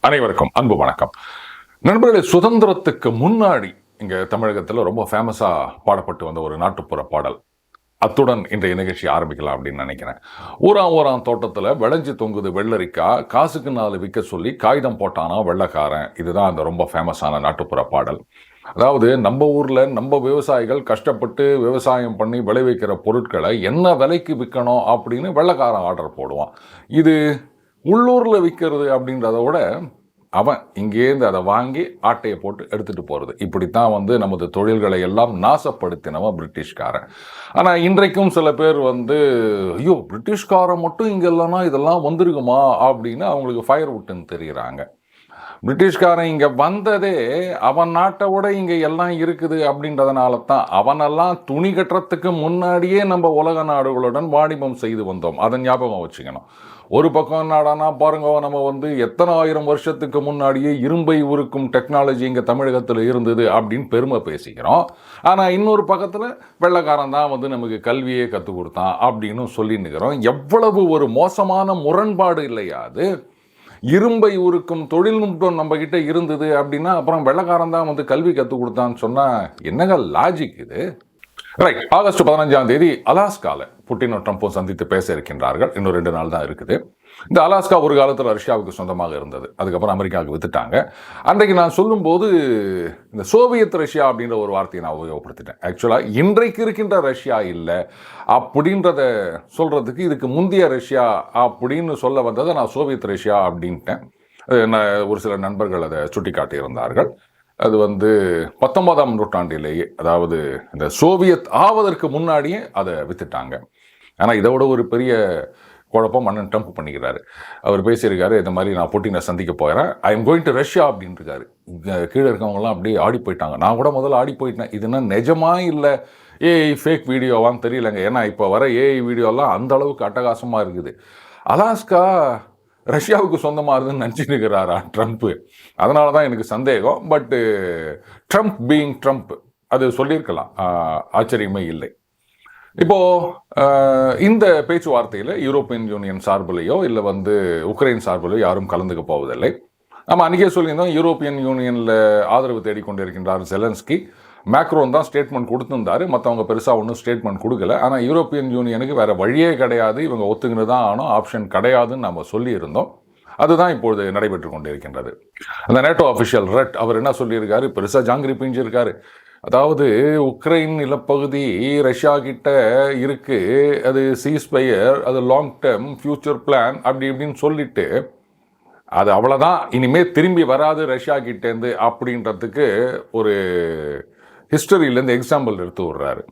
அனைவருக்கும் அன்பு வணக்கம். நண்பர்களே சுதந்திரத்துக்கு முன்னாடி இங்க தமிழகத்தில் ரொம்ப ஃபேமஸாக பாடப்பட்டு வந்த ஒரு நாட்டுப்புற பாடல். அத்துடன் இன்றைய நிகழ்ச்சி ஆரம்பிக்கலாம் அப்படின்னு நினைக்கிறேன். ஊராம் ஊராம் தோட்டத்தில் விளைஞ்சு தொங்குது வெள்ளரிக்கா காசுக்கு நாலு விற்க சொல்லி காகிதம் போட்டானா வெள்ளக்காரன். இதுதான் அந்த ரொம்ப ஃபேமஸான நாட்டுப்புற பாடல். அதாவது நம்ம ஊரில் நம்ம விவசாயிகள் கஷ்டப்பட்டு விவசாயம் பண்ணி விளைவிக்கிற பொருட்களை என்ன விலைக்கு விற்கணும் அப்படின்னு வெள்ளைக்காரன் ஆர்டர் போடுவான். இது உள்ளூரில் விற்கிறது அப்படின்றத விட அவன் இங்கேருந்து அதை வாங்கி ஆட்டையை போட்டு எடுத்துகிட்டு போகிறது இப்படித்தான் வந்து நமது தொழில்களை எல்லாம் நாசப்படுத்தினவன் பிரிட்டிஷ்காரன். ஆனால் இன்றைக்கும் சில பேர் வந்து ஐயோ பிரிட்டிஷ்காரன் மட்டும் இங்கே இல்லைன்னா இதெல்லாம் வந்திருக்குமா? அப்படின்னு அவங்களுக்கு ஃபயர் விட்டுன்னு தெரிகிறாங்க பிரிட்டிஷ்காரன் இங்கே வந்ததே அவன் நாட்டை விட இங்கே எல்லாம் இருக்குது அப்படின்றதுனால தான் அவனெல்லாம் துணி கட்டுறதுக்கு முன்னாடியே நம்ம உலக நாடுகளுடன் வாணிபம் செய்து வந்தோம். அதை ஞாபகம் வச்சுக்கணும். ஒரு பக்கம் என்னடானா பாருங்க நம்ம வந்து எத்தனை ஆயிரம் வருஷத்துக்கு முன்னாடியே இரும்பை உருக்கும் டெக்னாலஜி இங்கே தமிழகத்தில் இருந்தது அப்படின்னு பெருமை பேசிக்கிறோம். ஆனால் இன்னொரு பக்கத்தில் வெள்ளைக்காரன் தான் வந்து நமக்கு கல்வியே கற்றுக் கொடுத்தான் அப்படின்னு சொல்லின்னுக்கிறோம். எவ்வளவு ஒரு மோசமான முரண்பாடு இல்லையா அது? இரும்பை உருக்கும் தொழில்நுட்பம் நம்ம கிட்ட இருந்தது அப்படின்னா அப்புறம் வெள்ளக்காரன் தான் வந்து கல்வி கற்றுக் கொடுத்தான்னு சொன்னா என்னங்க லாஜிக் இது? ரைட் ஆகஸ்ட் பதினஞ்சாம் தேதி அலாஸ்காவில் புட்டினும் ட்ரம்ப்பும் சந்தித்து பேச இருக்கின்றார்கள். இன்னும் ரெண்டு நாள் தான் இருக்குது. இந்த அலாஸ்கா ஒரு காலத்தில் ரஷ்யாவுக்கு சொந்தமாக இருந்தது. அதுக்கப்புறம் அமெரிக்காவுக்கு வித்துட்டாங்க. அன்றைக்கு நான் சொல்லும்போது இந்த சோவியத் ரஷ்யா அப்படின்ற ஒரு வார்த்தையை நான் உபயோகப்படுத்திட்டேன். ஆக்சுவலாக இன்றைக்கு இருக்கின்ற ரஷ்யா இல்லை. அப்படின்றத சொல்கிறதுக்கு இதுக்கு முந்தைய ரஷ்யா அப்படின்னு சொல்ல வந்ததை நான் சோவியத் ரஷ்யா அப்படின்ட்டேன். ஒரு சில நண்பர்கள் அதை சுட்டி காட்டியிருந்தார்கள் அது வந்து பத்தொன்பதாம் நூற்றாண்டிலேயே அதாவது இந்த சோவியத் ஆவதற்கு முன்னாடியே அதை வித்துட்டாங்க. ஆனால் இதை விட ஒரு பெரிய குழப்பம் அண்ணன் ட்ரம்ப் பண்ணிக்கிறாரு. அவர் பேசியிருக்காரு இந்த மாதிரி நான் புட்டினை சந்திக்க போகிறேன் I am going to Russia அப்படின்ட்டுருக்காரு கீழே இருக்கவங்களாம் அப்படியே ஆடி போயிட்டாங்க. நான் கூட முதல்ல ஆடி போயிட்டேன். இதுனா நிஜமா இல்லை? ஏஐ ஃபேக் வீடியோவான்னு தெரியலங்க. ஏன்னா இப்போ வர ஏஐ வீடியோலாம் அந்த அளவுக்கு அட்டகாசமாக இருக்குது. அலாஸ்கா ரஷ்யாவுக்கு சொந்தமாக இருக்குதுன்னு நினச்சிட்டு ட்ரம்ப்பு அதனால தான் எனக்கு சந்தேகம். பட்டு ட்ரம்ப் பீயிங் ட்ரம்ப் அது சொல்லியிருக்கலாம். ஆச்சரியமே இல்லை. இப்போ இந்த பேச்சுவார்த்தையில் யூரோப்பியன் யூனியன் சார்பிலேயோ இல்லை வந்து உக்ரைன் சார்பிலையோ யாரும் கலந்துக்க போவதில்லை. நம்ம அன்றைக்கே சொல்லியிருந்தோம் யூரோப்பியன் யூனியனில் ஆதரவு தேடிக்கொண்டிருக்கின்றார் ஜெலன்ஸ்கி மேக்ரோன் தான் ஸ்டேட்மெண்ட் கொடுத்துருந்தாரு. மற்றவங்க பெருசாக ஒன்றும் ஸ்டேட்மெண்ட் கொடுக்கல. ஆனால் யூரோப்பியன் யூனியனுக்கு வேறு வழியே கிடையாது. இவங்க ஒத்துக்கிட்டு தான் ஆனோம் ஆப்ஷன் கிடையாதுன்னு நம்ம சொல்லியிருந்தோம். அதுதான் இப்பொழுது நடைபெற்று கொண்டிருக்கின்றது. அந்த நேட்டோ அஃபிஷியல் ரெட் அவர் என்ன சொல்லியிருக்காரு? பெருசாக ஜாங்கிரி பிஞ்சிருக்காரு. அதாவது உக்ரைன் நிலப்பகுதி ரஷ்யா கிட்ட இருக்கு. அது சீஸ்பயர் அது லாங் டேர்ம் ஃப்யூச்சர் பிளான் அப்படி இப்படின்னு சொல்லிட்டு அது அவ்வளோதான் இனிமேல் திரும்பி வராது ரஷ்யா கிட்டேருந்து அப்படின்றதுக்கு ஒரு ஹிஸ்டரியிலேருந்து எக்ஸாம்பிள் எடுத்து விடுறாரு.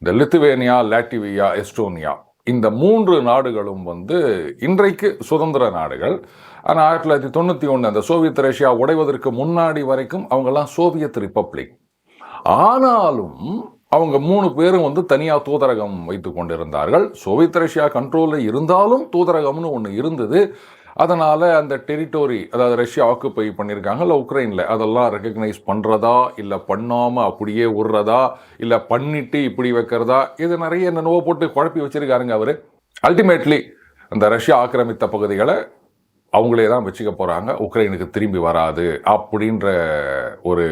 இந்த லித்துவேனியா லாட்டிவியா எஸ்டோனியா இந்த மூன்று நாடுகளும் வந்து இன்றைக்கு சுதந்திர நாடுகள். ஆனால் ஆயிரத்தி தொள்ளாயிரத்தி தொண்ணூற்றி ஒன்று அந்த சோவியத் ரஷ்யா உடைவதற்கு முன்னாடி வரைக்கும் அவங்கெல்லாம் சோவியத் ரிப்பப்ளிக். ஆனாலும் அவங்க மூணு பேரும் வந்து தனியாக தூதரகம் வைத்து கொண்டிருந்தார்கள். சோவியத் ரஷ்யா கண்ட்ரோலில் இருந்தாலும் தூதரகம்னு ஒன்று இருந்தது. அதனால் அந்த டெரிட்டோரி அதாவது ரஷ்யா ஆக்குப்பை பண்ணியிருக்காங்க இல்லை உக்ரைனில் அதெல்லாம் ரெக்கக்னைஸ் பண்ணுறதா இல்லை பண்ணாமல் அப்படியே விடுறதா இல்லை பண்ணிட்டு இப்படி வைக்கிறதா இது நிறைய என்னென்னவோ போட்டு குழப்பி வச்சிருக்காருங்க அவர். அல்டிமேட்லி அந்த ரஷ்யா ஆக்கிரமித்த பகுதிகளை அவங்களே தான் வச்சுக்க போகிறாங்க உக்ரைனுக்கு திரும்பி வராது அப்படின்ற ஒரு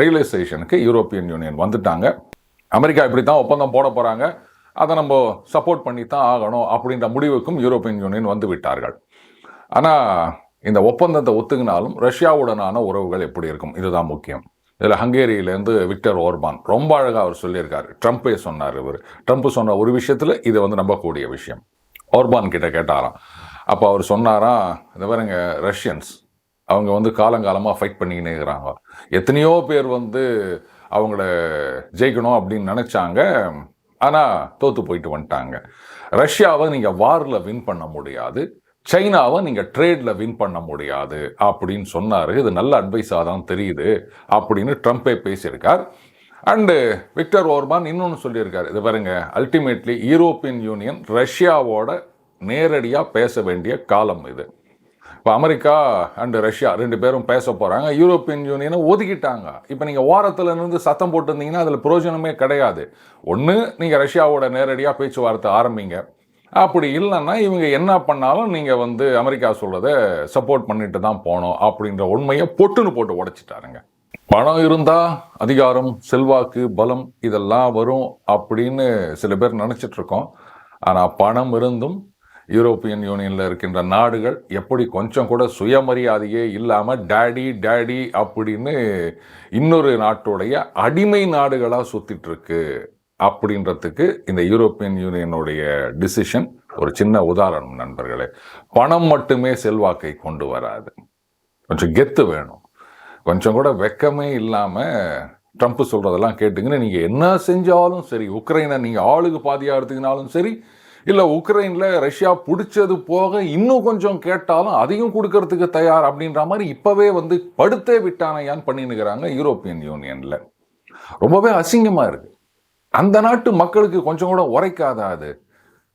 ரியலைசேஷனுக்கு யூரோப்பியன் யூனியன் வந்துட்டாங்க. அமெரிக்கா இப்படி தான் ஒப்பந்தம் போட போகிறாங்க அதை நம்ம சப்போர்ட் பண்ணி தான் ஆகணும் அப்படின்ற முடிவுக்கும் யூரோப்பியன் யூனியன் வந்து விட்டார்கள். ஆனால் இந்த ஒப்பந்தத்தை ஒத்துக்கினாலும் ரஷ்யாவுடனான உறவுகள் எப்படி இருக்கும்? இதுதான் முக்கியம். இதில் ஹங்கேரியிலேருந்து விக்டர் ஓர்பான் ரொம்ப அழகாக அவர் சொல்லியிருக்காரு. ட்ரம்ப்பே சொன்னார் இவர். ட்ரம்ப் சொன்ன ஒரு விஷயத்தில் இது வந்து நம்பக்கூடிய விஷயம். ஓர்பான் கிட்ட கேட்டாராம் அப்போ அவர் சொன்னாராம் இந்த பாருங்க ரஷ்யன்ஸ் அவங்க வந்து காலங்காலமாக ஃபைட் பண்ணிக்கினே இருக்கிறாங்க. எத்தனையோ பேர் வந்து அவங்கள ஜெயிக்கணும் அப்படின்னு நினச்சாங்க. ஆனால் தோற்று போயிட்டு வந்துட்டாங்க. ரஷ்யாவை நீங்கள் வாரில் வின் பண்ண முடியாது. சைனாவை நீங்கள் ட்ரேடில் வின் பண்ண முடியாது அப்படின்னு சொன்னார். இது நல்ல அட்வைஸாக தான் தெரியுது அப்படின்னு ட்ரம்ப்பே பேசியிருக்கார். அண்டு விக்டர் ஓர்பான் இன்னொன்று சொல்லியிருக்காரு. இது பாருங்க அல்டிமேட்லி யூரோப்பியன் யூனியன் ரஷ்யாவோட நேரடியாக பேச வேண்டிய காலம் இது. இப்போ அமெரிக்கா அண்டு ரஷ்யா ரெண்டு பேரும் பேச போகிறாங்க யூரோப்பியன் யூனியனை ஒதுக்கிட்டாங்க. இப்போ நீங்கள் ஓரத்தில் இருந்து சத்தம் போட்டிருந்தீங்கன்னா அதில் பிரயோஜனமே கிடையாது. ஒன்று நீங்கள் ரஷ்யாவோட நேரடியாக பேச்சுவார்த்தை ஆரம்பிங்க. அப்படி இல்லைன்னா இவங்க என்ன பண்ணாலும் நீங்கள் வந்து அமெரிக்கா சொல்கிறத சப்போர்ட் பண்ணிட்டு தான் போகணும் அப்படின்ற உண்மையை பொட்டுன்னு போட்டு உடைச்சிட்டாருங்க. பணம் இருந்தால் அதிகாரம் செல்வாக்கு பலம் இதெல்லாம் வரும் அப்படின்னு சில பேர் நினச்சிட்ருக்கோம் ஆனால் பணம் இருந்தும் யூரோப்பியன் யூனியனில் இருக்கின்ற நாடுகள் எப்படி கொஞ்சம் கூட சுயமரியாதையே இல்லாமல் டேடி டேடி அப்படின்னு இன்னொரு நாட்டுடைய அடிமை நாடுகளாக சுற்றிட்டுருக்கு அப்படின்றதுக்கு இந்த யூரோப்பியன் யூனியனுடைய டிசிஷன் ஒரு சின்ன உதாரணம் நண்பர்களே. பணம் மட்டுமே செல்வாக்கை கொண்டு வராது. கொஞ்சம் கெத்து வேணும். கொஞ்சம் கூட வெக்கமே இல்லாமல் ட்ரம்ப் சொல்கிறதெல்லாம் கேட்டுங்கன்னு நீங்கள் என்ன செஞ்சாலும் சரி உக்ரைனை நீங்கள் ஆளுக்கு பாதியாக எடுத்துக்கினாலும் சரி இல்லை உக்ரைனில் ரஷ்யா பிடிச்சது போக இன்னும் கொஞ்சம் கேட்டாலும் அதையும் கொடுக்கறதுக்கு தயார் அப்படின்ற மாதிரி இப்போவே வந்து படுத்தே விட்டானையான்னு பண்ணினுக்கிறாங்க யூரோப்பியன் யூனியனில். ரொம்பவே அசிங்கமாக இருக்குது அந்த நாட்டு மக்களுக்கு கொஞ்சம் கூட உரைக்காதா அது?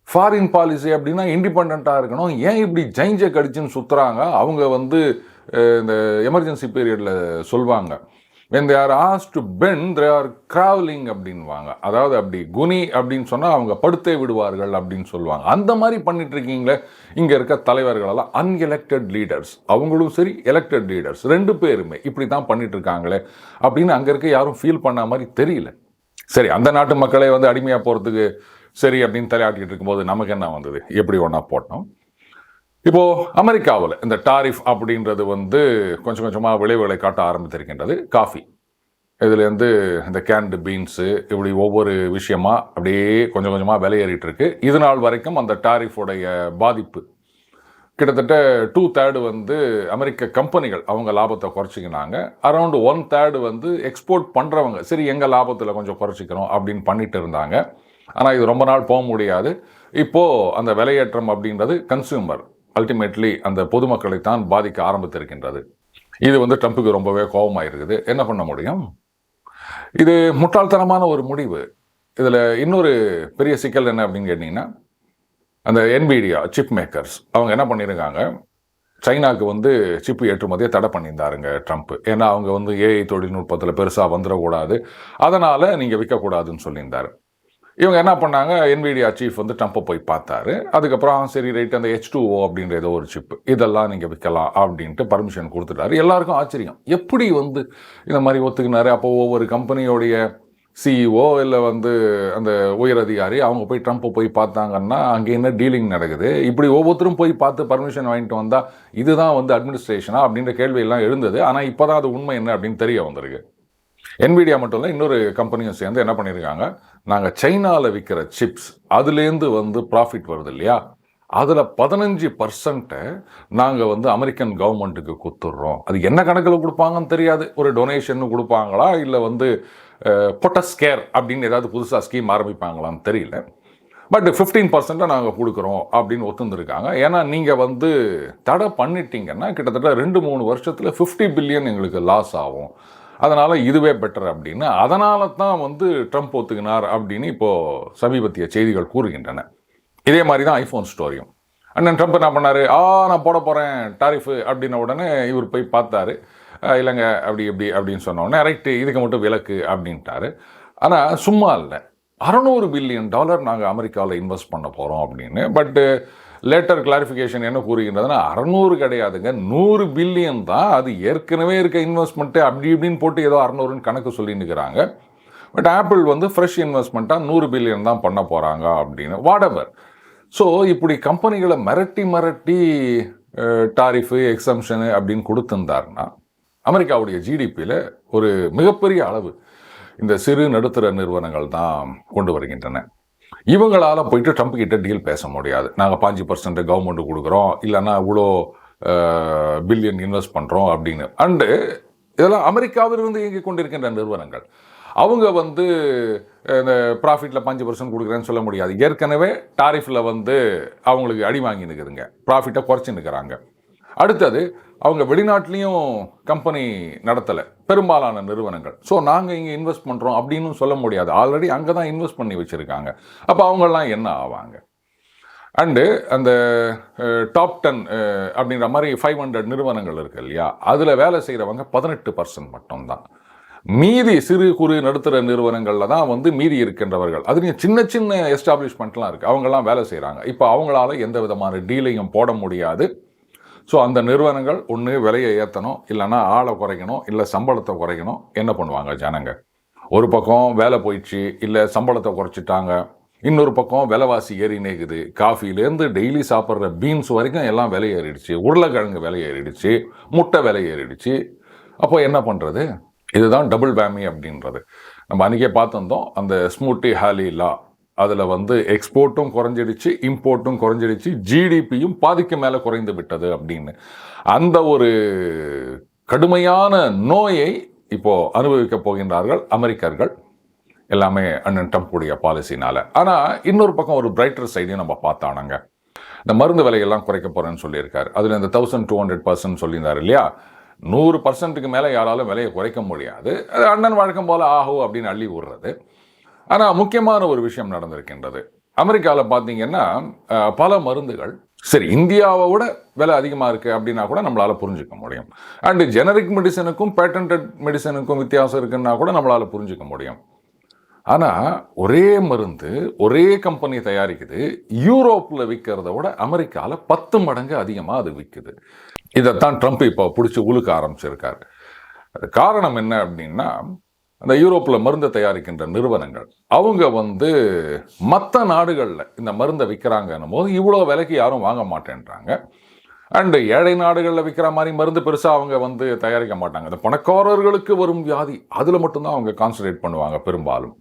ஃபாரின் பாலிசி அப்படின்னா இண்டிபெண்ட்டாக இருக்கணும். ஏன் இப்படி ஜைஞ்ச கடிச்சுன்னு சுற்றுறாங்க அவங்க வந்து இந்த எமர்ஜென்சி பீரியடில் சொல்லுவாங்க when they are asked to bend they are crawling அப்படின்வாங்க அதாவது அப்படி குனி அப்படின்னு சொன்னால் அவங்க படுத்தே விடுவார்கள் அப்படின்னு சொல்லுவாங்க. அந்த மாதிரி பண்ணிட்டு இருக்கீங்களே? இங்கே இருக்க தலைவர்களெல்லாம் அன்எலெக்டட் லீடர்ஸ் அவங்களும் சரி எலெக்டட் லீடர்ஸ் ரெண்டு பேருமே இப்படி தான் பண்ணிட்டு இருக்காங்களே அப்படின்னு அங்கே இருக்க யாரும் ஃபீல் பண்ண மாதிரி தெரியல. சரி அந்த நாட்டு மக்களை வந்து அடிமையாக போகிறதுக்கு சரி அப்படின்னு தலையாட்டிகிட்டு இருக்கும்போது நமக்கு என்ன வந்தது? எப்படி ஒன்றா போட்டோம்? இப்போது அமெரிக்காவில் இந்த டாரிஃப் அப்படின்றது வந்து கொஞ்சம் கொஞ்சமாக விளைவுகளை காட்ட ஆரம்பித்திருக்கின்றது. காஃபி. இதுலேருந்து இந்த கேன்டு பீன்ஸு இப்படி ஒவ்வொரு விஷயமாக அப்படியே கொஞ்சம் கொஞ்சமாக விலையேறிட்டு இருக்கு இது நாள் வரைக்கும் அந்த டாரிஃபுடைய பாதிப்பு. கிட்டத்தட்ட டூ தேர்டு வந்து அமெரிக்க கம்பெனிகள் அவங்க லாபத்தை குறைச்சிக்கினாங்க. அரௌண்டு ஒன் தேர்டு வந்து எக்ஸ்போர்ட் பண்ணுறவங்க சரி எங்கள் லாபத்தில் கொஞ்சம் குறைச்சிக்கிறோம் அப்படின்னு பண்ணிட்டு இருந்தாங்க. ஆனால் இது ரொம்ப நாள் போக முடியாது. இப்போது அந்த விலையேற்றம் அப்படின்றது கன்சியூமர் அல்டிமேட்லி அந்த பொதுமக்களை தான் பாதிக்க ஆரம்பித்திருக்கின்றது. இது வந்து ட்ரம்ப்புக்கு ரொம்பவே கோபமாக இருக்குது என்ன பண்ண முடியும்? இது முட்டாள்தனமான ஒரு முடிவு. இதில் இன்னொரு பெரிய சிக்கல் என்ன அப்படின்னு கேட்டிங்கன்னா அந்த என்பிடியா சிப் மேக்கர்ஸ் அவங்க என்ன பண்ணியிருக்காங்க சைனாவுக்கு வந்து சிப்பு ஏற்றுமதியை தடை பண்ணியிருந்தாருங்க ட்ரம்ப். ஏன்னா அவங்க வந்து ஏஐ தொழில்நுட்பத்தில் பெருசாக வந்துடக்கூடாது. அதனால் நீங்கள் விற்கக்கூடாதுன்னு சொல்லியிருந்தார். இவங்க என்ன பண்ணாங்க? என்விடியா சீஃப் வந்து ட்ரம்ப்பை போய் பார்த்தாரு. அதுக்கப்புறம் சரி ரைட் அந்த ஹெச் டூ ஓ அப்படின்ற ஏதோ ஒரு சிப் இதெல்லாம் நீங்கள் விற்கலாம் அப்படின்ட்டு பர்மிஷன் கொடுத்துட்டாரு. எல்லாருக்கும் ஆச்சரியம். எப்படி வந்து இந்த மாதிரி ஒத்துக்கினாரு? அப்போ ஒவ்வொரு கம்பெனியோடைய சிஇஓ இல்லை வந்து அந்த உயர் அதிகாரி அவங்க போய் ட்ரம்ப்பை போய் பார்த்தாங்கன்னா அங்கே என்ன டீலிங் நடக்குது? இப்படி ஒவ்வொருத்தரும் போய் பார்த்து பர்மிஷன் வாங்கிட்டு வந்தால் இதுதான் வந்து அட்மினிஸ்ட்ரேஷனா அப்படின்ற கேள்வியெல்லாம் எழுந்தது. ஆனால் இப்போ தான் அது உண்மை என்ன அப்படின்னு தெரிய வந்திருக்கு. என்விடியா மட்டும் இல்லை இன்னொரு கம்பெனியும் சேர்ந்து என்ன பண்ணியிருக்காங்க நாங்கள் சைனாவில் விற்கிற சிப்ஸ் அதுலேருந்து வந்து ப்ராஃபிட் வருது இல்லையா? அதில் பதினஞ்சு பர்சன்ட்டை நாங்கள் வந்து அமெரிக்கன் கவர்மெண்ட்டுக்கு கொடுத்துட்றோம் அது என்ன கணக்கில் கொடுப்பாங்கன்னு தெரியாது. ஒரு டொனேஷன் கொடுப்பாங்களா? இல்லை வந்து பொட்டஸ்கேர் அப்படின்னு ஏதாவது புதுசாக ஸ்கீம் ஆரம்பிப்பாங்களான்னு தெரியல. பட் ஃபிஃப்டீன் பர்சன்ட்டை நாங்கள் கொடுக்குறோம் அப்படின்னு ஒத்துந்துருக்காங்க. ஏன்னா நீங்கள் வந்து தடை பண்ணிட்டீங்கன்னா கிட்டத்தட்ட ரெண்டு மூணு வருஷத்தில் ஃபிஃப்டி பில்லியன் எங்களுக்கு லாஸ் ஆகும். அதனால் இதுவே பெட்டர் அப்படின்னு. அதனால தான் வந்து ட்ரம்ப் ஒத்துக்கினார் அப்படின்னு இப்போது சமீபத்திய செய்திகள் கூறுகின்றன. இதே மாதிரி தான் ஐஃபோன் ஸ்டோரியும் அண்ணன் ட்ரம்ப் என்ன பண்ணார்? ஆ நான் போட போகிறேன் டாரிஃபு அப்படின்ன உடனே இவர் போய் பார்த்தாரு. இல்லைங்க அப்படி இப்படி அப்படின்னு சொன்ன உடனே ரைட்டு இதுக்கு மட்டும் விலக்கு அப்படின்ட்டாரு. ஆனால் சும்மா இல்லை. அறநூறு பில்லியன் டாலர் நாங்கள் அமெரிக்காவில் இன்வெஸ்ட் பண்ண போகிறோம் அப்படின்னு. பட்டு லேட்டர் கிளாரிஃபிகேஷன் என்ன கூறுகின்றதுன்னா அறநூறு கிடையாதுங்க. நூறு பில்லியன் தான் அது ஏற்கனவே இருக்க இன்வெஸ்ட்மெண்ட்டு அப்படி இப்படின்னு போட்டு ஏதோ அறநூறுன்னு கணக்கு சொல்லின்னு இருக்கிறாங்க பட் ஆப்பிள் வந்து ஃப்ரெஷ் இன்வெஸ்ட்மெண்ட்டாக நூறு பில்லியன் தான் பண்ண போகிறாங்க அப்படின்னு வாடவர் ஸோ இப்படி கம்பெனிகளை மிரட்டி மிரட்டி டாரிஃபு எக்ஸம்ஷனு அப்படின்னு கொடுத்துருந்தாருன்னா அமெரிக்காவுடைய ஜிடிபியில் ஒரு மிகப்பெரிய அளவு இந்த சிறு நடுத்தர நிறுவனங்கள் தான் கொண்டு வருகின்றன. இவங்களால் போயிட்டு ட்ரம்ப் கிட்ட டீல் பேச முடியாது. நாங்கள் பாஞ்சு பர்சன்ட் கவர்மெண்ட் கொடுக்குறோம். இல்லைன்னா இவ்வளோ பில்லியன் இன்வெஸ்ட் பண்ணுறோம் அப்படின்னு. அண்டு இதெல்லாம் அமெரிக்காவிலிருந்து இயங்கிக் கொண்டிருக்கின்ற நிறுவனங்கள். அவங்க வந்து இந்த ப்ராஃபிட்டில் பஞ்சு பர்சன்ட் கொடுக்குறேன்னு சொல்ல முடியாது. ஏற்கனவே டாரிஃபில் வந்து அவங்களுக்கு அடி வாங்கி நிற்குதுங்க ப்ராஃபிட்டை குறைச்சி நிற்கிறாங்க அடுத்தது அவங்க வெளிநாட்டிலையும் கம்பெனி நடத்தலை. பெரும்பாலான நிறுவனங்கள். ஸோ நாங்கள் இங்கே இன்வெஸ்ட் பண்ணுறோம் அப்படின்னு சொல்ல முடியாது. ஆல்ரெடி அங்கே தான் இன்வெஸ்ட் பண்ணி வச்சுருக்காங்க. அப்போ அவங்கெல்லாம் என்ன ஆவாங்க? அண்டு அந்த டாப் டென் அப்படின்ற மாதிரி ஃபைவ் ஹண்ட்ரட் நிறுவனங்கள் இருக்கு இல்லையா? அதில் வேலை செய்கிறவங்க பதினெட்டு பர்சன்ட் மட்டும்தான். மீதி சிறு குறு நடுத்தர நிறுவனங்களில் தான் வந்து மீதி இருக்கின்றவர்கள். அதுலேயும் சின்ன சின்ன எஸ்டாப்ளிஷ்மெண்ட்லாம் இருக்குது அவங்கெல்லாம் வேலை செய்கிறாங்க இப்போ அவங்களால எந்த விதமான டீலையும் போட முடியாது. ஸோ அந்த நிறுவனங்கள் ஒன்று விலையை ஏற்றணும் இல்லைன்னா ஆளை குறைக்கணும் இல்லை சம்பளத்தை குறைக்கணும். என்ன பண்ணுவாங்க ஜனங்க ஒரு பக்கம் வேலை போயிடுச்சு இல்லை சம்பளத்தை குறைச்சிட்டாங்க. இன்னொரு பக்கம் விலைவாசி ஏறி நேக்குது காஃபிலேருந்து டெய்லி சாப்பிட்ற பீன்ஸ் வரைக்கும் எல்லாம் விலை ஏறிடுச்சு. உருளைக்கிழங்கு விலை ஏறிடுச்சு. முட்டை விலை ஏறிடுச்சு. அப்போ என்ன பண்ணுறது இதுதான் டபுள் பேமி அப்படின்றது. நம்ம அன்றைக்கே பார்த்துருந்தோம் அந்த ஸ்மூட்டி ஹாலி லா. அதில் வந்து எக்ஸ்போர்ட்டும் குறைஞ்சிடுச்சு இம்போர்ட்டும் குறைஞ்சிடுச்சு ஜிடிபியும் பாதிக்கு மேலே குறைந்து விட்டது அப்படின்னு. அந்த ஒரு கடுமையான நோயை இப்போது அனுபவிக்க போகின்றார்கள் அமெரிக்கர்கள். எல்லாமே அண்ணன் டம்புடைய பாலிசினால். ஆனால் இன்னொரு பக்கம் ஒரு பிரைட்டர் சைடையும் நம்ம பார்த்தானுங்க. இந்த மருந்து விலையெல்லாம் குறைக்க போகிறேன்னு சொல்லியிருக்காரு. அதில் இந்த தௌசண்ட் டூ ஹண்ட்ரட் பர்சன்ட் சொல்லியிருந்தார் இல்லையா? நூறு பர்சன்ட்டுக்கு மேலே யாராலும் விலையை குறைக்க முடியாது. அது அண்ணன் வழக்கம் போல் ஆகும் அப்படின்னு அள்ளி விடுறது. ஆனால் முக்கியமான ஒரு விஷயம் நடந்திருக்கின்றது. அமெரிக்காவில் பார்த்தீங்கன்னா பல மருந்துகள் சரி இந்தியாவை விட விலை அதிகமாக இருக்குது அப்படின்னா கூட நம்மளால் புரிஞ்சுக்க முடியும். அண்டு ஜெனரிக் மெடிசனுக்கும் பேட்டன்ட் மெடிசனுக்கும் வித்தியாசம் இருக்குன்னா கூட நம்மளால் புரிஞ்சிக்க முடியும். ஆனால் ஒரே மருந்து ஒரே கம்பெனி தயாரிக்குது. யூரோப்பில் விற்கிறத விட அமெரிக்காவில் பத்து மடங்கு அதிகமாக அது விற்குது இதைத்தான் ட்ரம்ப் இப்போ பிடிச்சி உழுக்க ஆரம்பிச்சிருக்காரு. காரணம் என்ன அப்படின்னா அந்த யூரோப்பில் மருந்தை தயாரிக்கின்ற நிறுவனங்கள் அவங்க வந்து மற்ற நாடுகளில் இந்த மருந்தை விற்கிறாங்கன்னும் போது இவ்வளோ விலைக்கு யாரும் வாங்க மாட்டேன்றாங்க. அண்டு ஏழை நாடுகளில் விற்கிற மாதிரி மருந்து பெருசாக அவங்க வந்து தயாரிக்க மாட்டாங்க. இந்த பணக்காரர்களுக்கு வரும் வியாதி அதில் மட்டும்தான் அவங்க கான்சன்ட்ரேட் பண்ணுவாங்க பெரும்பாலும்.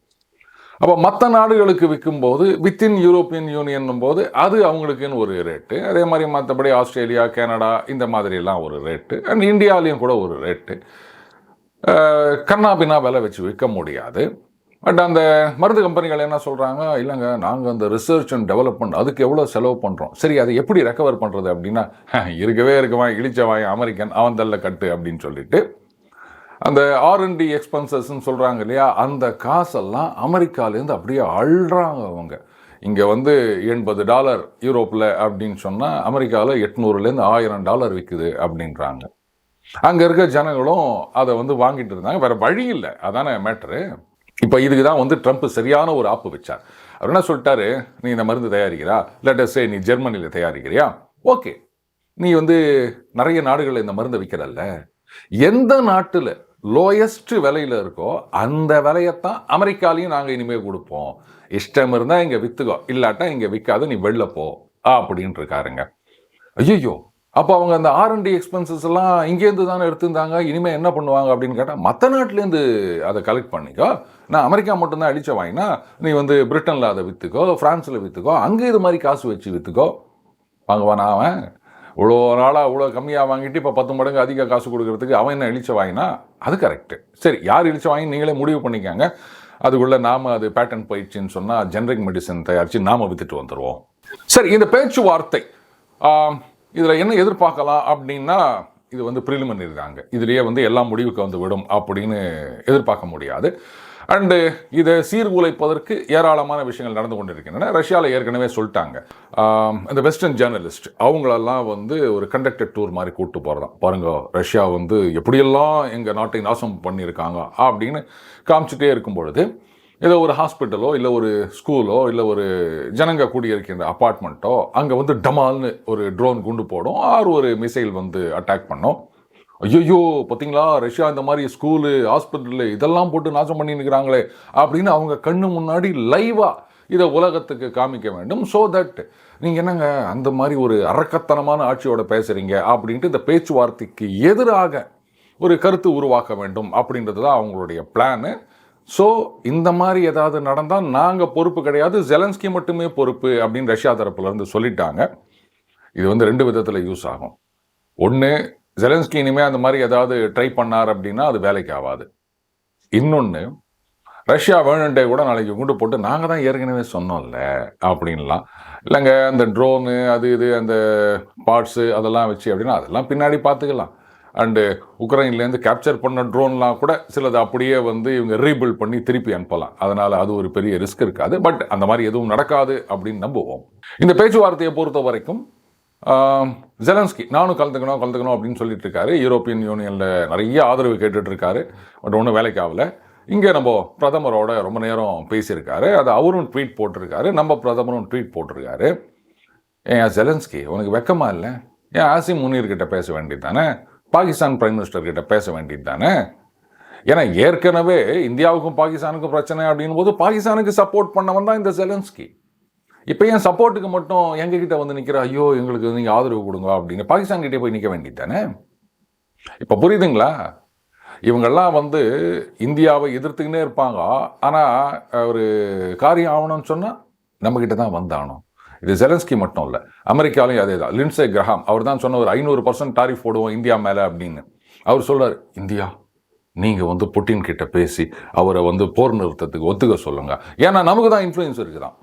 அப்போ மற்ற நாடுகளுக்கு விற்கும்போது வித்தின் யூரோப்பியன் யூனியன் போது அது அவங்களுக்குன்னு ஒரு ரேட்டு அதே மாதிரி மற்றபடி ஆஸ்திரேலியா கனடா இந்த மாதிரிலாம் ஒரு ரேட்டு அண்ட் இந்தியாவிலையும் கூட ஒரு ரேட்டு கண்ணாபின்னா விலை வச்சு விற்க முடியாது. பட் அந்த மருந்து கம்பெனிகள் என்ன சொல்கிறாங்க இல்லைங்க நாங்கள் அந்த ரிசர்ச் அண்ட் டெவலப்மெண்ட் அதுக்கு எவ்வளோ செலவு பண்ணுறோம் சரி அதை எப்படி ரெக்கவர் பண்ணுறது அப்படின்னா இருக்கவே இருக்கவான் இழிச்சவாய் அமெரிக்கன் அவன் தள்ள கட்டு அப்படின்னு சொல்லிட்டு. அந்த ஆர்என்டி எக்ஸ்பென்சஸ்ன்னு சொல்கிறாங்க இல்லையா அந்த காசெல்லாம் அமெரிக்காலேருந்து அப்படியே அழுறாங்க அவங்க. இங்கே வந்து எண்பது டாலர் யூரோப்பில் அப்படின்னு சொன்னால் அமெரிக்காவில் எட்நூறுலேருந்து ஆயிரம் டாலர் விற்குது அப்படின்றாங்க. அங்கே இருக்க ஜனங்களும் அதை வந்து வாங்கிட்டு இருந்தாங்க. வேறு வழி இல்லை. அதானே மேட்ரு இப்போ இதுக்கு தான் வந்து ட்ரம்ப் சரியான ஒரு ஆப்பு வச்சார். அவர் என்ன சொல்லிட்டாரு? நீ இந்த மருந்து தயாரிக்கிறா? லெட்டஸ்டே நீ ஜெர்மனியில் தயாரிக்கிறியா? ஓகே. நீ வந்து நிறைய நாடுகளில் இந்த மருந்தை விற்கிறல்ல எந்த நாட்டில் லோயஸ்ட் விலையில் இருக்கோ அந்த விலையத்தான் அமெரிக்காலையும் நாங்கள் இனிமேல் கொடுப்போம். இஷ்டம் இருந்தால் இங்கே விற்றுக்கோ இல்லாட்டா இங்கே விற்காத நீ வெளில போ. அப்படின்ட்டு இருக்காருங்க. ஐயோ அப்போ அவங்க அந்த ஆர்என்டி எக்ஸ்பென்சஸ் எல்லாம் இங்கேருந்து தானே எடுத்திருந்தாங்க இனிமேல் என்ன பண்ணுவாங்க அப்படின்னு கேட்டால் மற்ற நாட்டிலேருந்து அதை கலெக்ட் பண்ணிக்கோ. நான் அமெரிக்கா மட்டும்தான் அடித்த வாங்கினா நீ வந்து பிரிட்டனில் அதை விற்றுக்கோ ஃப்ரான்ஸில் விற்றுக்கோ அங்கே இது மாதிரி காசு வச்சு விற்றுக்கோ வாங்குவானா அவன். இவ்வளோ நாளாக இவ்வளோ கம்மியாக வாங்கிட்டு இப்போ பத்து மடங்கு அதிக காசு கொடுக்கறதுக்கு அவன் என்ன இழிச்ச வாங்கினா அது கரெக்டு சரி யார் இழிச்ச வாங்கி நீங்களே முடிவு பண்ணிக்காங்க. அதுக்குள்ளே நாம் அது பேட்டன் போயிடுச்சுன்னு சொன்னால் ஜென்ரிக் மெடிசன் தயாரித்து நாம் வித்துட்டு வந்துடுவோம் சரி இந்த பேச்சுவார்த்தை இதில் என்ன எதிர்பார்க்கலாம் அப்படின்னா இது வந்து ப்ரிலிமினரி தாங்க. இதுலேயே வந்து எல்லா முடிவுக்கு வந்து விடும் அப்படின்னு எதிர்பார்க்க முடியாது. அண்டு இதை சீர்குலைப்பதற்கு ஏராளமான விஷயங்கள் நடந்து கொண்டிருக்கின்றன. ரஷ்யாவில் ஏற்கனவே சொல்லிட்டாங்க. இந்த வெஸ்டர்ன் ஜேர்னலிஸ்ட் அவங்களெல்லாம் வந்து ஒரு கண்டக்டட் டூர் மாதிரி கூப்பிட்டு போகிறதான் பாருங்க ரஷ்யா வந்து எப்படியெல்லாம் எங்கள் நாட்டை நாசம் பண்ணியிருக்காங்க அப்படின்னு காமிச்சிட்டே இருக்கும் பொழுது ஏதோ ஒரு ஹாஸ்பிட்டலோ இல்லை ஒரு ஸ்கூலோ இல்லை ஒரு ஜனங்க கூடியிருக்கின்ற அப்பார்ட்மெண்ட்டோ அங்கே வந்து டமால்னு ஒரு ட்ரோன் குண்டு போடும். ஆர் ஒரு மிசைல் வந்து அட்டாக் பண்ணோம். ஐயோ பார்த்தீங்களா ரஷ்யா இந்த மாதிரி ஸ்கூலு ஹாஸ்பிட்டலு இதெல்லாம் போட்டு நாசம் பண்ணிருக்கிறாங்களே அப்படின்னு அவங்க கண்ணு முன்னாடி லைவாக இதை உலகத்துக்கு காமிக்க வேண்டும். ஸோ தட் நீங்கள் என்னங்க அந்த மாதிரி ஒரு அரக்கத்தனமான ஆட்சியோட பேசுகிறீங்க அப்படின்ட்டு இந்த பேச்சுவார்த்தைக்கு எதிராக ஒரு கருத்து உருவாக்க வேண்டும் அப்படின்றது தான் அவங்களுடைய பிளானு ஸோ இந்த மாதிரி ஏதாவது நடந்தால் நாங்கள் பொறுப்பு கிடையாது. ஜெலன்ஸ்கி மட்டுமே பொறுப்பு அப்படின்னு ரஷ்யா தரப்புலேருந்து சொல்லிட்டாங்க. இது வந்து ரெண்டு விதத்தில் யூஸ் ஆகும். ஒன்று ஜெலன்ஸ்கி இனிமேல் அந்த மாதிரி ஏதாவது ட்ரை பண்ணார் அப்படின்னா அது வேலைக்கு ஆகாது. இன்னொன்று ரஷ்யா வேணுண்டே கூட நாளைக்கு கொண்டு போட்டு நாங்கள் தான் ஏற்கனவே சொன்னோம்ல அப்படின்லாம். இல்லைங்க அந்த ட்ரோனு அது இது அந்த பார்ட்ஸு அதெல்லாம் வச்சு அப்படின்னா அதெல்லாம் பின்னாடி பார்த்துக்கலாம். அண்டு உக்ரைன்லேருந்து கேப்சர் பண்ண ட்ரோன்லாம் கூட சிலது அப்படியே வந்து இவங்க ரீபில்ட் பண்ணி திருப்பி அனுப்பலாம். அதனால் அது ஒரு பெரிய ரிஸ்க் இருக்காது. பட் அந்த மாதிரி எதுவும் நடக்காது அப்படின்னு நம்புவோம். இந்த பேச்சுவார்த்தையை பொறுத்த வரைக்கும் ஜெலன்ஸ்கி நானும் கலந்துக்கணும் கலந்துக்கணும் அப்படின்னு சொல்லிட்டு இருக்காரு. யூரோப்பியன் யூனியனில் நிறைய ஆதரவு கேட்டுட்டு இருக்காரு. பட் ஒன்றும் வேலைக்கு ஆகல. இங்கே நம்ம பிரதமரோட ரொம்ப நேரம் பேசியிருக்காரு. அது அவரும் ட்வீட் போட்டிருக்காரு. நம்ம பிரதமரும் ட்வீட் போட்டிருக்காரு. ஏன் ஜெலன்ஸ்கி உனக்கு வெக்கமாக இல்லை? ஏன் ஆசிம் முனீர்கிட்ட பேச வேண்டியது தானே? பாகிஸ்தான் பிரைம் மினிஸ்டர் கிட்ட பேச வேண்டியது தானே? ஏன்னா ஏற்கனவே இந்தியாவுக்கும் பாகிஸ்தானுக்கும் பிரச்சனை அப்படின் போது பாகிஸ்தானுக்கு சப்போர்ட் பண்ணவன் தான் இந்த செலன்ஸ்கி இப்போ ஏன் சப்போர்ட்டுக்கு மட்டும் எங்ககிட்ட வந்து நிற்கிற ஐயோ எங்களுக்கு நீங்கள் ஆதரவு கொடுங்க அப்படின்னு பாகிஸ்தான் கிட்டே போய் நிற்க வேண்டியது தானே? இப்போ புரியுதுங்களா? இவங்கெல்லாம் வந்து இந்தியாவை எதிர்த்துக்கினே இருப்பாங்க. ஆனால் ஒரு காரியம் ஆகணும்னு சொன்னால் நம்மக்கிட்ட தான் வந்தாகணும். இது ஜெலன்ஸ்கி மட்டும் இல்லை அமெரிக்காலையும் அதே தான். லின்சே கிரஹாம் அவர் தான் சொன்ன ஒரு ஐநூறு பர்சன்ட் டாரிஃப் போடுவோம் இந்தியா மேலே அப்படின்னு. அவர் சொல்கிறார் இந்தியா நீங்கள் வந்து புட்டின் கிட்ட பேசி அவரை வந்து போர் நிறுத்தத்துக்கு ஒத்துக்க சொல்லுங்கள் ஏன்னா நமக்கு தான் இன்ஃப்ளூயன்ஸ் இருக்குதான்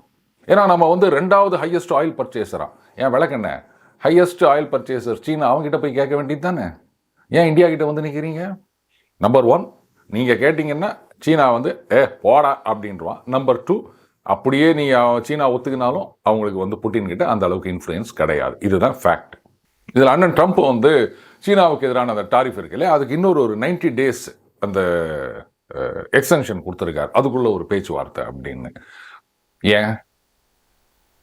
ஏன்னா நம்ம வந்து ரெண்டாவது ஹையஸ்ட் ஆயில் பர்ச்சேசரா ஏன் விளக்கெண்ண ஹையஸ்ட் ஆயில் பர்ச்சேசர் சீனா அவங்ககிட்ட போய் கேட்க வேண்டியது தானே? ஏன் இந்தியா கிட்ட வந்து நிற்கிறீங்க நம்பர் ஒன் நீங்கள் கேட்டிங்கன்னா சீனா வந்து ஏ போடா அப்படின்றான் நம்பர் டூ அப்படியே நீ சீனா ஒத்துக்கினாலும் அவங்களுக்கு வந்து புட்டின் கிட்ட அந்த அளவுக்கு இன்ஃப்ளூயன்ஸ் கிடையாது. இதுதான் ஃபேக்ட் இதில் அண்ணன் ட்ரம்ப் வந்து சீனாவுக்கு எதிரான அந்த டாரிஃப் இருக்கு இல்லையா? அதுக்கு இன்னொரு ஒரு 90 டேஸ் அந்த எக்ஸ்டென்ஷன் கொடுத்துருக்காரு. அதுக்குள்ள ஒரு பேச்சுவார்த்தை அப்படின்னு. ஏன்?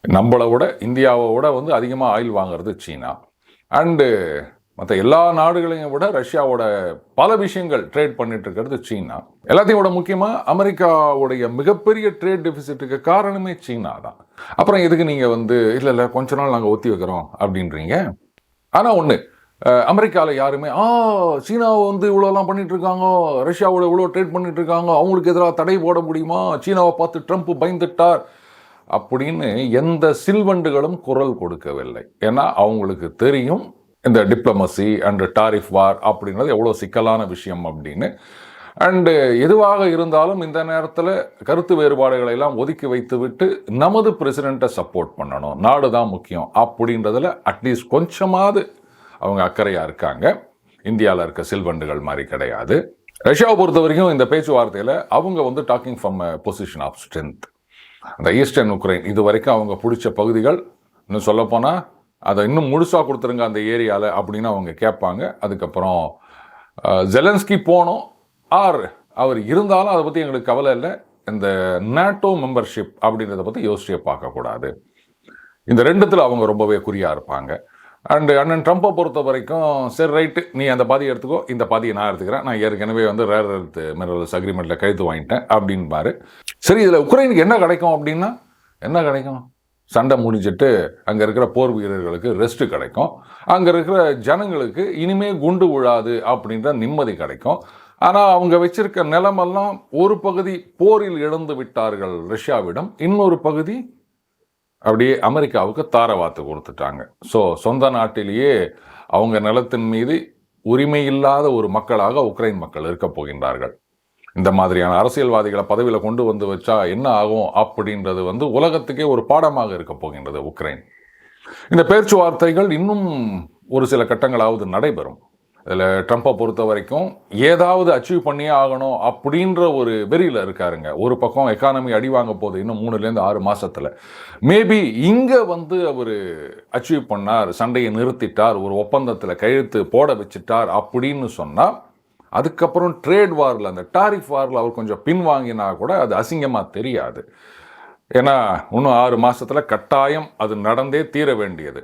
நம்மளை விட இந்தியாவை விட வந்து அதிகமாக ஆயில் வாங்குறது சீனா. அண்டு மற்ற எல்லா நாடுகளையும் விட ரஷ்யாவோட பல விஷயங்கள் ட்ரேட் பண்ணிட்டு இருக்கிறது சீனா. எல்லாத்தையும் விட முக்கியமாக அமெரிக்காவுடைய மிகப்பெரிய ட்ரேட் டெபிசிட்டுக்கு காரணமே சீனா தான். அப்புறம் எதுக்கு நீங்கள் வந்து இல்லை இல்லை கொஞ்ச நாள் நாங்கள் ஒத்தி வைக்கிறோம் அப்படின்றீங்க? ஆனால் ஒன்று அமெரிக்காவில் யாருமே ஆ சீனாவை வந்து இவ்வளோலாம் பண்ணிட்டு இருக்காங்க ரஷ்யாவோட இவ்வளோ ட்ரேட் பண்ணிட்டு இருக்காங்க அவங்களுக்கு எதிராக தடை போட முடியுமா? சீனாவை பார்த்து ட்ரம்ப் பயந்துட்டார். அப்படின்னு எந்த சில்வண்டுகளும் குரல் கொடுக்கவில்லை. ஏன்னா அவங்களுக்கு தெரியும் இந்த டிப்ளமசி அண்டு டாரிஃப் வார் அப்படின்றது எவ்வளோ சிக்கலான விஷயம் அப்படின்னு. அண்டு எதுவாக இருந்தாலும் இந்த நேரத்தில் கருத்து வேறுபாடுகளை எல்லாம் ஒதுக்கி வைத்துவிட்டு நமது பிரசிடெண்ட்டை சப்போர்ட் பண்ணணும். நாடு தான் முக்கியம் அப்படின்றதில் அட்லீஸ்ட் கொஞ்சமாவது அவங்க அக்கறையாக இருக்காங்க. இந்தியாவில் இருக்க சில்வண்டுகள் மாதிரி கிடையாது. ரஷ்யாவை பொறுத்த வரைக்கும் இந்த பேச்சுவார்த்தையில் அவங்க வந்து talking from position of strength அந்த ஈஸ்டர்ன் உக்ரைன் இது வரைக்கும் அவங்க பிடிச்ச பகுதிகள் இன்னும் சொல்லப்போனால் அதை இன்னும் முழுசாக கொடுத்துருங்க அந்த ஏரியாவில் அப்படின்னு அவங்க கேட்பாங்க. அதுக்கப்புறம் ஜெலன்ஸ்கி போனோம். ஆர் அவர் இருந்தாலும் அதை பற்றி எங்களுக்கு கவலை இல்லை. இந்த நேட்டோ மெம்பர்ஷிப் அப்படின்றத பற்றி யோசிச்சே பார்க்கக்கூடாது இந்த ரெண்டுத்தில் அவங்க ரொம்பவே குறியாக இருப்பாங்க. அண்டு அண்ணன் ட்ரம்ப்பை பொறுத்த வரைக்கும் சரி ரைட்டு நீ அந்த பாதியை எடுத்துக்கோ இந்த பாதியை நான் எடுத்துக்கிறேன். நான் ஏற்கனவே வந்து ரேர் எர்த் மினரல்ஸ் அக்ரிமெண்ட்டில் கழுத்து வாங்கிட்டேன் அப்படின்பாரு. சரி இதில் உக்ரைனுக்கு என்ன கிடைக்கும் அப்படின்னா என்ன கிடைக்கும்? சண்டை முடிஞ்சிட்டு அங்கே இருக்கிற போர் வீரர்களுக்கு ரெஸ்ட் கிடைக்கும். அங்கே இருக்கிற ஜனங்களுக்கு இனிமே குண்டு விழாது அப்படின்ற நிம்மதி கிடைக்கும். ஆனால் அவங்க வச்சிருக்க நிலமெல்லாம் ஒரு பகுதி போரில் இழந்து விட்டார்கள் ரஷ்யாவிடம். இன்னொரு பகுதி அப்படியே அமெரிக்காவுக்கு தாரவாத்து கொடுத்துட்டாங்க. ஸோ சொந்த நாட்டிலேயே அவங்க நிலத்தின் மீது உரிமை இல்லாத ஒரு மக்களாக உக்ரைன் மக்கள் இருக்க போகின்றார்கள். இந்த மாதிரியான அரசியல்வாதிகளை பதவியில் கொண்டு வந்து வச்சா என்ன ஆகும் அப்படின்றது வந்து உலகத்துக்கே ஒரு பாடமாக இருக்க போகின்றது உக்ரைன். இந்த பேச்சுவார்த்தைகள் இன்னும் ஒரு சில கட்டங்களாவது நடைபெறும். இதில் ட்ரம்ப்பை பொறுத்த வரைக்கும் ஏதாவது அச்சீவ் பண்ணியே ஆகணும் அப்படின்ற ஒரு வெறியில் இருக்காருங்க. ஒரு பக்கம் எக்கானமி அடி வாங்க போகுது இன்னும் மூணுலேருந்து ஆறு மாதத்தில் மேபி இங்கே வந்து அவர் அச்சீவ் பண்ணார் சண்டையை நிறுத்திட்டார் ஒரு ஒப்பந்தத்தில் கையெழுத்து போட வச்சுட்டார் அப்படின்னு சொன்னால் அதுக்கப்புறம் ட்ரேட் வாரில் அந்த டாரிஃப் வாரில் அவர் கொஞ்சம் பின்வாங்கினா கூட அது அசிங்கமாக தெரியாது. ஏன்னா இன்னும் ஆறு மாதத்தில் கட்டாயம் அது நடந்தே தீர வேண்டியது.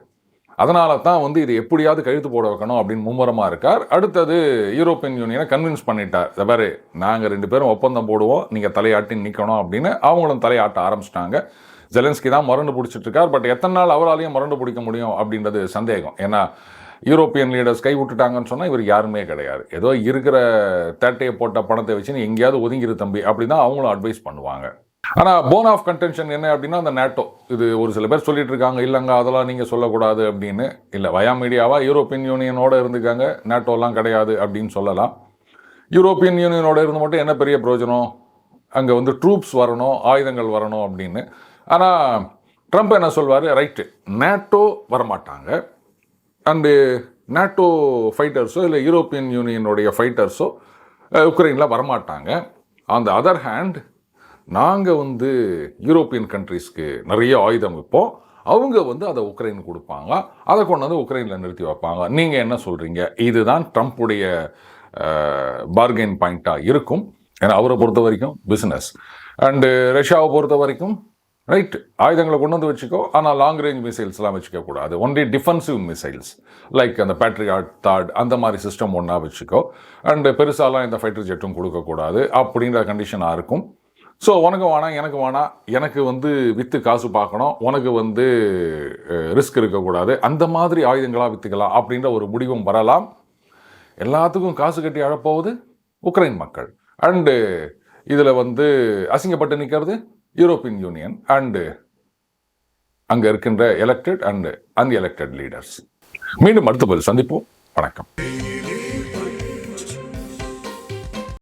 அதனால தான் வந்து இது எப்படியாவது கழுத்து போட வைக்கணும் அப்படின்னு மும்முரமாக இருக்கார். அடுத்தது யூரோப்பியன் யூனியனை கன்வின்ஸ் பண்ணிட்டார். இந்த நாங்கள் ரெண்டு பேரும் ஒப்பந்தம் போடுவோம் நீங்கள் தலையாட்டி நிற்கணும் அப்படின்னு அவங்களும் தலையாட்ட ஆரம்பிச்சிட்டாங்க. ஜெலன்ஸ்கி தான் மரண்டு பிடிச்சிட்டு இருக்கார். பட் எத்தனை நாள் அவராலையும் முரண்டு பிடிக்க முடியும் அப்படின்றது சந்தேகம். ஏன்னா யூரோப்பியன் லீடர்ஸ் கை விட்டுட்டாங்கன்னு சொன்னால் இவர் யாருமே கிடையாது. ஏதோ இருக்கிற தேட்டையை போட்ட பணத்தை வச்சுன்னு எங்கேயாவது ஒதுங்கிரு தம்பி அப்படி தான் அவங்களும் அட்வைஸ் பண்ணுவாங்க. ஆனால் போன் ஆஃப் கன்டென்ஷன் என்ன அப்படின்னா அந்த நேட்டோ இது ஒரு சில பேர் சொல்லிட்டு இருக்காங்க இல்லைங்க அதெல்லாம் நீங்கள் சொல்லக்கூடாது அப்படின்னு. இல்லை வயா மீடியாவாக யூரோப்பியன் யூனியனோடு இருந்துக்காங்க நேட்டோலாம் கிடையாது அப்படின்னு சொல்லலாம். யூரோப்பியன் யூனியனோட இருந்து மட்டும் என்ன பெரிய பிரயோஜனம்? அங்கே வந்து ட்ரூப்ஸ் வரணும் ஆயுதங்கள் வரணும் அப்படின்னு. ஆனால் ட்ரம்ப் என்ன சொல்வார்? ரைட்டு நேட்டோ வரமாட்டாங்க. அண்டு நேட்டோ ஃபைட்டர்ஸோ இல்லை யூரோப்பியன் யூனியனுடைய ஃபைட்டர்ஸோ உக்ரைனில் வரமாட்டாங்க. ஆன் த அதர் ஹேண்ட் நாங்கள் வந்து யூரோப்பியன் கண்ட்ரீஸ்க்கு நிறைய ஆயுதம் வைப்போம். அவங்க வந்து அதை உக்ரைன் கொடுப்பாங்க. அதை கொண்டு வந்து உக்ரைனில் நிறுத்தி வைப்பாங்க. நீங்கள் என்ன சொல்கிறீங்க இதுதான் ட்ரம்ப்புடைய பார்கெயின் பாயிண்ட்டாக இருக்கும். ஏன்னா அவரை பொறுத்த வரைக்கும் பிஸ்னஸ் அண்டு ரஷ்யாவை பொறுத்த வரைக்கும் ரைட் ஆயுதங்களை கொண்டு வந்து வச்சுக்கோ. ஆனால் லாங் ரேஞ்ச் மிசைல்ஸ்லாம் வச்சுக்கக்கூடாது ஒன்லி டிஃபென்சிவ் மிசைல்ஸ் லைக் அந்த பேட்ரியாட் தாட் அந்த மாதிரி சிஸ்டம் ஒன்றா வச்சுக்கோ. அண்டு பெருசாலாம் இந்த ஃபைட்டர் ஜெட்டும் கொடுக்கக்கூடாது அப்படின்ற கண்டிஷனாக இருக்கும். ஸோ உனக்கு வேணாம் எனக்கு வேணாம். எனக்கு வந்து விற்று காசு பார்க்கணும். உனக்கு வந்து ரிஸ்க் இருக்கக்கூடாது அந்த மாதிரி ஆயுதங்களாக விற்றுக்கலாம் அப்படின்ற ஒரு முடிவும் வரலாம். எல்லாத்துக்கும் காசு கட்டி அழப்போவது உக்ரைன் மக்கள். அண்டு இதில் வந்து அசிங்கப்பட்டு நிற்கிறது யூரோப்பியன் யூனியன் அண்டு அங்கே இருக்கின்ற எலெக்டட் அண்டு அன்எலெக்டட் லீடர்ஸ் மீண்டும் அடுத்த பதில் சந்திப்போம். வணக்கம்.